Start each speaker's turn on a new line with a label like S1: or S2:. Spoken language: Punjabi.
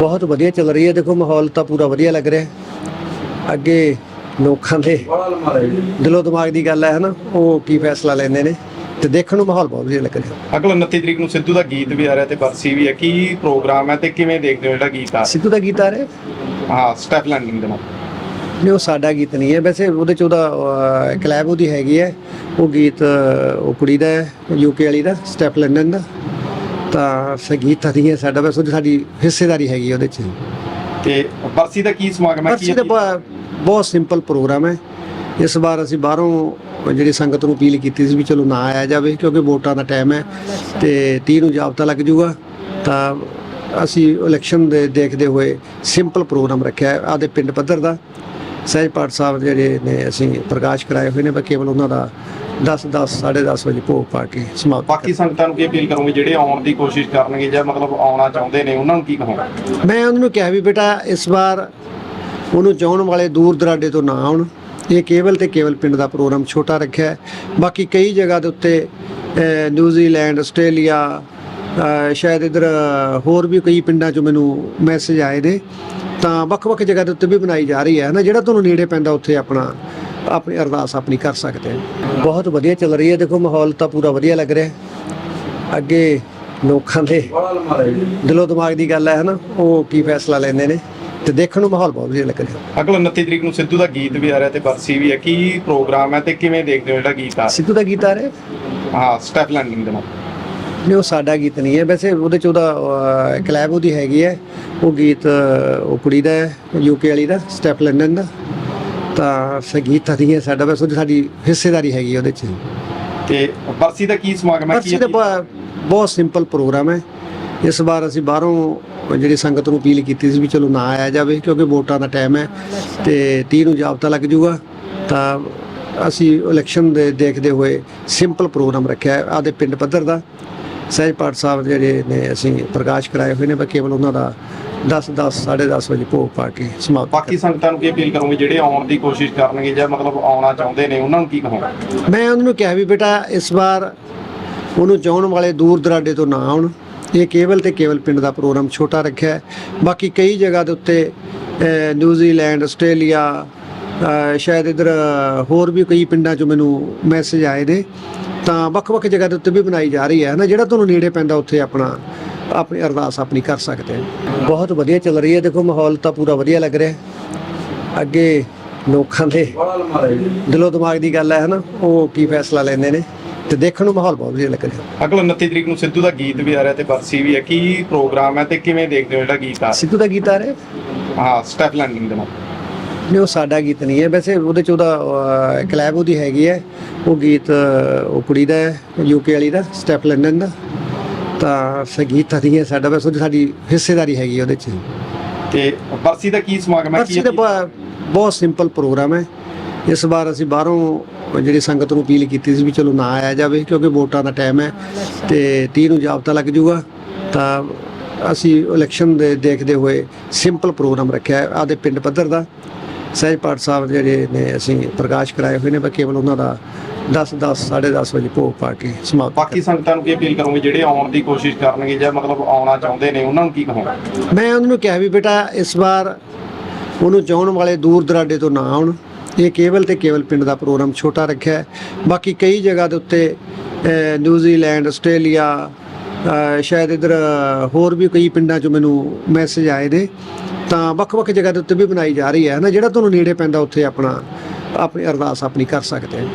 S1: ਬਹੁਤ ਵਧੀਆ ਚੱਲ ਰਹੀ ਹੈ। ਦੇਖੋ ਮਾਹੌਲ ਤਾਂ ਪੂਰਾ ਵਧੀਆ ਲੱਗ ਰਿਹਾ ਹੈ। ਅੱਗੇ ਲੋਕਾਂ ਦੇ ਦਿਲੋਂ ਦਿਮਾਗ ਦੀ ਗੱਲ ਹੈ ਹਨਾ? ਉਹ ਕੀ ਫੈਸਲਾ ਲੈਂਦੇ ਨੇ ਤੇ ਦੇਖਣ ਨੂੰ ਮਾਹੌਲ ਬਹੁਤ ਵਧੀਆ ਲੱਗ ਰਿਹਾ।
S2: ਅਗਲ 29 ਤਰੀਕ ਨੂੰ ਸਿੱਧੂ ਦਾ ਗੀਤ ਵੀ ਆ ਰਿਹਾ ਤੇ ਬਰਸੀ ਵੀ ਹੈ ਕੀ ਪ੍ਰੋਗਰਾਮ ਹੈ ਤੇ ਕਿਵੇਂ ਦੇਖਦੇ ਹੋ ਜਿਹੜਾ ਗੀਤ ਆ
S1: ਸਿੱਧੂ ਦਾ ਗੀਤ ਆ ਰਿਹਾ?
S2: ਹਾਂ ਸਟੈਪ ਲੈਂਡਿੰਗ ਦੇ ਨਾਲ।
S1: ਨਹੀਂ ਉਹ ਸਾਡਾ ਗੀਤ ਨਹੀਂ ਹੈ। ਵੈਸੇ ਉਹਦੇ ਚ ਉਹਦਾ ਕਲੈਬ ਉਹਦੀ ਹੈਗੀ ਹੈ। ਉਹ ਗੀਤ ਉਹ ਕੁੜੀ ਦਾ ਹੈ ਯੂਕੇ ਵਾਲੀ ਦਾ ਸਟੈਪ ਲੰਡਨ ਦਾ। ਤਾਂ ਸੰਗੀਤ ਤਾਂ ਨਹੀਂ ਹੈ ਸਾਡਾ ਬਸ ਉਹਦੀ ਸਾਡੀ ਹਿੱਸੇਦਾਰੀ ਹੈਗੀ ਉਹਦੇ ਚ।
S2: ਤੇ ਬਰਸੀ ਦਾ ਕੀ ਸਮਾਗਮ ਹੈ?
S1: ਬਰਸੀ ਦਾ ਬ- ਬਹੁਤ ਸਿੰਪਲ ਪ੍ਰੋਗਰਾਮ ਹੈ। ਇਸ ਵਾਰ ਅਸੀਂ ਬਾਹਰੋਂ ਜਿਹੜੀ ਸੰਗਤ ਨੂੰ ਅਪੀਲ ਕੀਤੀ ਸੀ ਵੀ ਚਲੋ ਨਾ ਆਇਆ ਜਾਵੇ ਕਿਉਂਕਿ ਵੋਟਾਂ ਦਾ ਟਾਈਮ ਹੈ ਤੇ 30 ਨੂੰ ਜਾਬਤਾ ਲੱਗ ਜਾਊਗਾ ਤਾਂ ਅਸੀਂ ਇਲੈਕਸ਼ਨ ਦੇ ਦੇਖਦੇ ਹੋਏ ਸਿੰਪਲ ਪ੍ਰੋਗਰਾਮ ਰੱਖਿਆ ਹੈ ਆਦੇ ਪਿੰਡ ਪੱਧਰ ਦਾ। ਸਹਿਜ ਪਾਠ ਸਾਹਿਬ ਜਿਹੜੇ ਨੇ ਅਸੀਂ ਪ੍ਰਕਾਸ਼ ਕਰਾਏ ਹੋਏ ਨੇ ਬਸ ਕੇਵਲ ਉਹਨਾਂ ਦਾ 10 10 10:30 ਵਜੇ ਭੋਗ ਪਾ ਕੇ ਸਮਾਪਤ
S2: ਬਾਕੀ ਸੰਗਤਾਂ ਨੂੰ ਕੀ ਅਪੀਲ ਕਰੋਗੇ? ਜਿਹੜੇ ਆਉਣ ਦੀ ਕੋਸ਼ਿਸ਼ ਕਰਨਗੇ ਜਾਂ ਮਤਲਬ ਆਉਣਾ ਚਾਹੁੰਦੇ ਨੇ ਉਹਨਾਂ ਨੂੰ ਕੀ ਕਹੋਗੇ?
S1: ਮੈਂ ਉਹਨਾਂ ਨੂੰ ਕਿਹਾ ਵੀ ਬੇਟਾ ਇਸ ਵਾਰ ਉਹਨੂੰ ਚਾਹਣ ਵਾਲੇ ਦੂਰ ਦਰਾਡੇ ਤੋਂ ਨਾ ਆਉਣ। ਇਹ ਕੇਵਲ ਤੇ ਕੇਵਲ ਪਿੰਡ ਦਾ ਪ੍ਰੋਗਰਾਮ ਛੋਟਾ ਰੱਖਿਆ ਹੈ। ਬਾਕੀ ਕਈ ਜਗ੍ਹਾ ਦੇ ਉੱਤੇ ਨਿਊਜ਼ੀਲੈਂਡ ਆਸਟ੍ਰੇਲੀਆ ਸ਼ਾਇਦ ਇਧਰ ਹੋਰ ਵੀ ਕਈ ਪਿੰਡਾਂ 'ਚੋਂ ਮੈਨੂੰ ਮੈਸੇਜ ਆਏ ਨੇ। ਤਾਂ ਵੱਖ-ਵੱਖ ਜਗ੍ਹਾ ਦੇ ਉੱਤੇ ਵੀ ਬਣਾਈ ਜਾ ਰਹੀ ਹੈ ਨਾ। ਜਿਹੜਾ ਤੁਹਾਨੂੰ ਨੇੜੇ ਪੈਂਦਾ ਉੱਥੇ ਆਪਣਾ ਆਪਣੀ ਅਰਦਾਸ ਆਪਣੀ ਕਰ ਸਕਦੇ ਹੋ। ਬਹੁਤ ਵਧੀਆ ਚੱਲ ਰਹੀ ਹੈ। ਦੇਖੋ ਮਾਹੌਲ ਤਾਂ ਪੂਰਾ ਵਧੀਆ ਲੱਗ ਰਿਹਾ ਅੱਗੇ ਲੋਕਾਂ ਦੇ ਦਿਲੋਂ ਦਿਮਾਗ ਦੀ ਗੱਲ ਹੈ ਹਨਾ ਉਹ ਕੀ ਫੈਸਲਾ ਲੈਂਦੇ ਨੇ ਤੇ ਦੇਖਣ ਨੂੰ ਮਾਹੌਲ ਬਹੁਤ ਵਧੀਆ ਲੱਗ ਰਿਹਾ।
S2: ਅਗਲ 29 ਤਰੀਕ ਨੂੰ ਸਿੱਧੂ ਦਾ ਗੀਤ ਵੀ ਆ ਰਿਹਾ ਤੇ ਬਰਸੀ ਵੀ ਹੈ ਕੀ ਪ੍ਰੋਗਰਾਮ ਹੈ ਤੇ ਕਿਵੇਂ ਦੇਖਦੇ ਹੋ ਜਿਹੜਾ ਗੀਤ ਆ
S1: ਸਿੱਧੂ ਦਾ ਗੀਤ ਆ ਰਿਹਾ?
S2: ਹਾਂ ਸਟੈਪ ਲੈਂਡਿੰਗ ਦੇ ਨਾਲ।
S1: ਨਹੀਂ ਉਹ ਸਾਡਾ ਗੀਤ ਨਹੀਂ ਹੈ। ਵੈਸੇ ਉਹਦੇ ਚ ਉਹਦਾ ਕਲੈਬ ਉਹਦੀ ਹੈਗੀ ਹੈ। ਉਹ ਗੀਤ ਉਹ ਕੁੜੀ ਦਾ ਹੈ ਯੂਕੇ ਵਾਲੀ ਦਾ ਸਟੈਪ ਲੰਡਨ ਦਾ। ਤਾਂ ਸੰਗੀਤ ਤਾਂ ਨਹੀਂ ਹੈ ਸਾਡਾ ਬਸ ਉਹਦੀ ਸਾਡੀ ਹਿੱਸੇਦਾਰੀ ਹੈਗੀ ਉਹਦੇ ਚ।
S2: ਤੇ ਬਰਸੀ ਦਾ ਕੀ ਸਮਾਗਮ ਹੈ?
S1: ਬਰਸੀ ਦਾ ਬ- ਬਹੁਤ ਸਿੰਪਲ ਪ੍ਰੋਗਰਾਮ ਹੈ। ਇਸ ਵਾਰ ਅਸੀਂ ਬਾਹਰੋਂ ਜਿਹੜੀ ਸੰਗਤ ਨੂੰ ਅਪੀਲ ਕੀਤੀ ਸੀ ਵੀ ਚਲੋ ਨਾ ਆਇਆ ਜਾਵੇ ਕਿਉਂਕਿ ਵੋਟਾਂ ਦਾ ਟਾਈਮ ਹੈ ਤੇ 30 ਨੂੰ ਜਾਬਤਾ ਲੱਗ ਜਾਊਗਾ। ਤਾਂ ਅਸੀਂ ਇਲੈਕਸ਼ਨ ਦੇ ਦੇਖਦੇ ਹੋਏ ਸਿੰਪਲ ਪ੍ਰੋਗਰਾਮ ਰੱਖਿਆ ਹੈ ਆਦੇ ਪਿੰਡ ਪੱਧਰ ਦਾ। ਸਹਿਜ ਪਾਠ ਸਾਹਿਬ ਜਿਹੜੇ ਨੇ ਅਸੀਂ ਪ੍ਰਕਾਸ਼ ਕਰਾਏ ਹੋਏ ਨੇ ਬਸ ਕੇਵਲ ਉਹਨਾਂ ਦਾ 10 10 10:30 ਵਜੇ ਭੋਗ ਪਾ ਕੇ ਸਮਾਪਤ
S2: ਬਾਕੀ ਸੰਗਤਾਂ ਨੂੰ ਕੀ ਅਪੀਲ ਕਰੋਗੇ? ਜਿਹੜੇ ਆਉਣ ਦੀ ਕੋਸ਼ਿਸ਼ ਕਰਨਗੇ ਜਾਂ ਮਤਲਬ ਆਉਣਾ ਚਾਹੁੰਦੇ ਨੇ ਉਹਨਾਂ ਨੂੰ ਕੀ ਕਹੋਗੇ?
S1: ਮੈਂ ਉਹਨਾਂ ਨੂੰ ਕਿਹਾ ਵੀ ਬੇਟਾ ਇਸ ਵਾਰ ਉਹਨੂੰ ਚਾਹਣ ਵਾਲੇ ਦੂਰ ਦਰਾਡੇ ਤੋਂ ਨਾ ਆਉਣ। ਇਹ ਕੇਵਲ ਤੇ ਕੇਵਲ ਪਿੰਡ ਦਾ ਪ੍ਰੋਗਰਾਮ ਛੋਟਾ ਰੱਖਿਆ ਹੈ। ਬਾਕੀ ਕਈ ਜਗ੍ਹਾ ਦੇ ਉੱਤੇ ਨਿਊਜ਼ੀਲੈਂਡ ਆਸਟ੍ਰੇਲੀਆ ਸ਼ਾਇਦ ਇਧਰ ਹੋਰ ਵੀ ਕਈ ਪਿੰਡਾਂ 'ਚੋਂ ਮੈਨੂੰ ਮੈਸੇਜ ਆਏ ਨੇ। ਤਾਂ ਵੱਖ-ਵੱਖ ਜਗ੍ਹਾ ਦੇ ਉੱਤੇ ਵੀ ਬਣਾਈ ਜਾ ਰਹੀ ਹੈ। ਨਾ ਜਿਹੜਾ ਤੁਹਾਨੂੰ ਨੇੜੇ ਪੈਂਦਾ ਉੱਥੇ ਆਪਣਾ ਆਪਣੀ ਅਰਦਾਸ ਆਪਣੀ ਕਰ ਸਕਦੇ ਹੋ। ਬਹੁਤ ਵਧੀਆ ਚੱਲ ਰਹੀ ਹੈ। ਦੇਖੋ ਮਾਹੌਲ ਤਾਂ ਪੂਰਾ ਵਧੀਆ ਲੱਗ ਰਿਹਾ ਅੱਗੇ ਲੋਕਾਂ ਦੇ ਦਿਲੋਂ ਦਿਮਾਗ ਦੀ ਗੱਲ ਹੈ ਹਨਾ? ਉਹ ਕੀ ਫੈਸਲਾ ਲੈਂਦੇ ਨੇ ਤੇ ਦੇਖਣ ਨੂੰ ਮਾਹੌਲ ਬਹੁਤ ਵਧੀਆ ਲੱਗ ਰਿਹਾ।
S2: ਅਗਲ 29 ਤਰੀਕ ਨੂੰ ਸਿੱਧੂ ਦਾ ਗੀਤ ਵੀ ਆ ਰਿਹਾ ਤੇ ਬਰਸੀ ਵੀ ਹੈ ਕੀ ਪ੍ਰੋਗਰਾਮ ਹੈ ਤੇ ਕਿਵੇਂ ਦੇਖਦੇ ਹੋ ਜਿਹੜਾ ਗੀਤ ਆ
S1: ਸਿੱਧੂ ਦਾ ਗੀਤ ਆ ਰਿਹਾ?
S2: ਹਾਂ ਸਟੈਪ ਲੈਂਡਿੰਗ ਦੇ ਨਾਲ।
S1: ਨਹੀਂ ਉਹ ਸਾਡਾ ਗੀਤ ਨਹੀਂ ਹੈ। ਵੈਸੇ ਉਹਦੇ ਚ ਉਹਦਾ ਕਲੈਬ ਉਹਦੀ ਹੈਗੀ ਹੈ। ਉਹ ਗੀਤ ਉਹ ਕੁੜੀ ਦਾ ਹੈ ਯੂਕੇ ਵਾਲੀ ਦਾ ਸਟੈਪ ਲੰਡਨ ਦਾ। ਤਾਂ ਸੰਗੀਤ ਤਾਂ ਨਹੀਂ ਹੈ ਸਾਡਾ ਬਸ ਉਹਦੀ ਸਾਡੀ ਹਿੱਸੇਦਾਰੀ ਹੈਗੀ ਉਹਦੇ ਚ।
S2: ਤੇ ਬਰਸੀ ਦਾ ਕੀ ਸਮਾਗਮ ਹੈ?
S1: ਬਰਸੀ ਦਾ ਬ- ਬਹੁਤ ਸਿੰਪਲ ਪ੍ਰੋਗਰਾਮ ਹੈ। ਇਸ ਵਾਰ ਅਸੀਂ ਬਾਹਰੋਂ ਜਿਹੜੀ ਸੰਗਤ ਨੂੰ ਅਪੀਲ ਕੀਤੀ ਸੀ ਵੀ ਚਲੋ ਨਾ ਆਇਆ ਜਾਵੇ ਕਿਉਂਕਿ ਵੋਟਾਂ ਦਾ ਟਾਈਮ ਹੈ ਤੇ 30 ਨੂੰ ਜਾਬਤਾ ਲੱਗ ਜਾਊਗਾ। ਤਾਂ ਅਸੀਂ ਇਲੈਕਸ਼ਨ ਦੇ ਦੇਖਦੇ ਹੋਏ ਸਿੰਪਲ ਪ੍ਰੋਗਰਾਮ ਰੱਖਿਆ ਹੈ। ਆਦੇ ਪਿੰਡ ਪੱਧਰ ਦਾ। ਸਹਿਜ ਪਾਠ ਸਾਹਿਬ ਜਿਹੜੇ ਨੇ ਅਸੀਂ ਪ੍ਰਕਾਸ਼ ਕਰਾਏ ਹੋਏ ਨੇ ਬਸ ਕੇਵਲ ਉਹਨਾਂ ਦਾ 10 10 10:30 ਵਜੇ ਭੋਗ ਪਾ ਕੇ ਸਮਾਪਤ
S2: ਬਾਕੀ ਸੰਗਤਾਂ ਨੂੰ ਕੀ ਅਪੀਲ ਕਰੋਗੇ? ਜਿਹੜੇ ਆਉਣ ਦੀ ਕੋਸ਼ਿਸ਼ ਕਰਨਗੇ ਜਾਂ ਮਤਲਬ ਆਉਣਾ ਚਾਹੁੰਦੇ ਨੇ ਉਹਨਾਂ ਨੂੰ ਕੀ ਕਹੋਗੇ?
S1: ਮੈਂ ਉਹਨਾਂ ਨੂੰ ਕਿਹਾ ਵੀ ਬੇਟਾ ਇਸ ਵਾਰ ਉਹਨੂੰ ਚਾਹਣ ਵਾਲੇ ਦੂਰ ਦਰਾਡੇ ਤੋਂ ਨਾ ਆਉਣ। ਇਹ ਕੇਵਲ ਤੇ ਕੇਵਲ ਪਿੰਡ ਦਾ ਪ੍ਰੋਗਰਾਮ ਛੋਟਾ ਰੱਖਿਆ ਹੈ। ਬਾਕੀ ਕਈ ਜਗ੍ਹਾ ਦੇ ਉੱਤੇ ਨਿਊਜ਼ੀਲੈਂਡ ਆਸਟ੍ਰੇਲੀਆ ਸ਼ਾਇਦ ਇਧਰ ਹੋਰ ਵੀ ਕਈ ਪਿੰਡਾਂ 'ਚੋਂ ਮੈਨੂੰ ਮੈਸੇਜ ਆਏ ਨੇ। ਤਾਂ ਵੱਖ-ਵੱਖ ਜਗ੍ਹਾ ਦੇ ਉੱਤੇ ਵੀ ਬਣਾਈ ਜਾ ਰਹੀ ਹੈ ਨਾ ਜਿਹੜਾ ਤੁਹਾਨੂੰ ਨੇੜੇ ਪੈਂਦਾ ਉੱਥੇ ਆਪਣਾ ਆਪਣੀ ਅਰਦਾਸ ਆਪਣੀ ਕਰ ਸਕਦੇ ਹੋ।